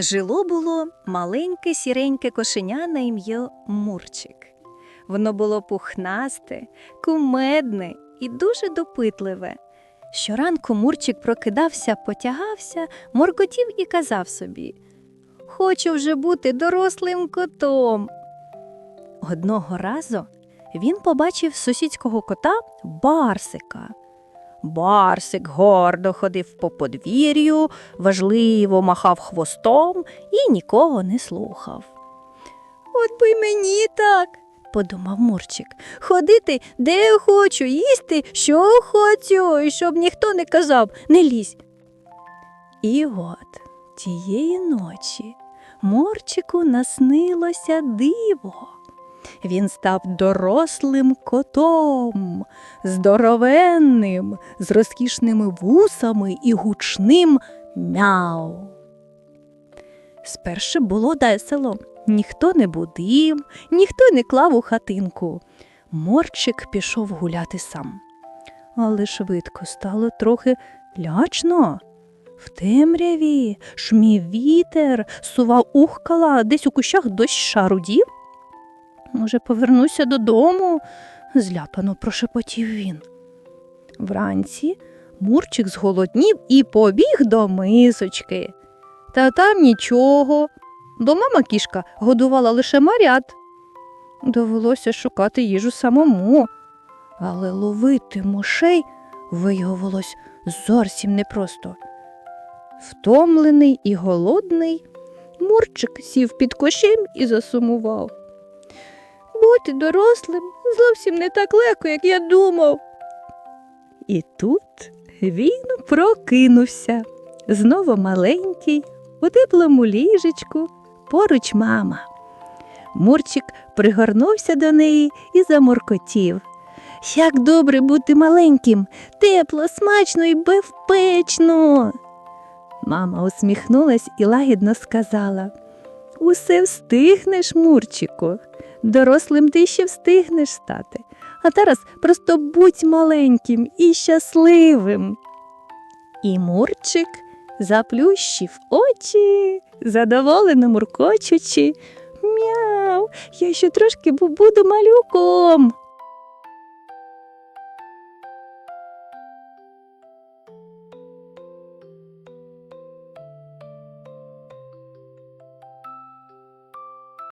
Жило було маленьке сіреньке кошеня на ім'я Мурчик. Воно було пухнасте, кумедне і дуже допитливе. Щоранку Мурчик прокидався, потягався, моркотів і казав собі Хочу вже бути дорослим котом. Одного разу він побачив сусідського кота Барсика. Барсик гордо ходив по подвір'ю, важливо махав хвостом і нікого не слухав. От би мені так, подумав Мурчик, ходити де хочу, їсти, що хочу, і щоб ніхто не казав, не лізь. І от тієї ночі Мурчику наснилося диво. Він став дорослим котом, здоровенним, з розкішними вусами і гучним мяу. Спершу було весело, ніхто не будив, ніхто не клав у хатинку. Морчик пішов гуляти сам. Але швидко стало трохи лячно. В темряві шмів вітер, сував ухкала, десь у кущах дощ шарудів. Може, повернуся додому, злякано прошепотів він. Вранці Мурчик зголоднів і побіг до мисочки. Та там нічого. Бо мама кішка годувала лише марят. Довелося шукати їжу самому, але ловити мишей виявилось зовсім непросто. Втомлений і голодний, Мурчик сів під кошем і засумував. Бути дорослим зовсім не так легко, як я думав. І тут він прокинувся. Знову маленький, у теплому ліжечку, поруч мама. Мурчик пригорнувся до неї і заморкотів. Як добре бути маленьким, тепло, смачно і безпечно. Мама усміхнулась і лагідно сказала Усе встигнеш, Мурчику. Дорослим ти ще встигнеш стати. А зараз просто будь маленьким і щасливим. І Мурчик заплющив очі, задоволено муркочучи. Мяу, я ще трошки буду малюком.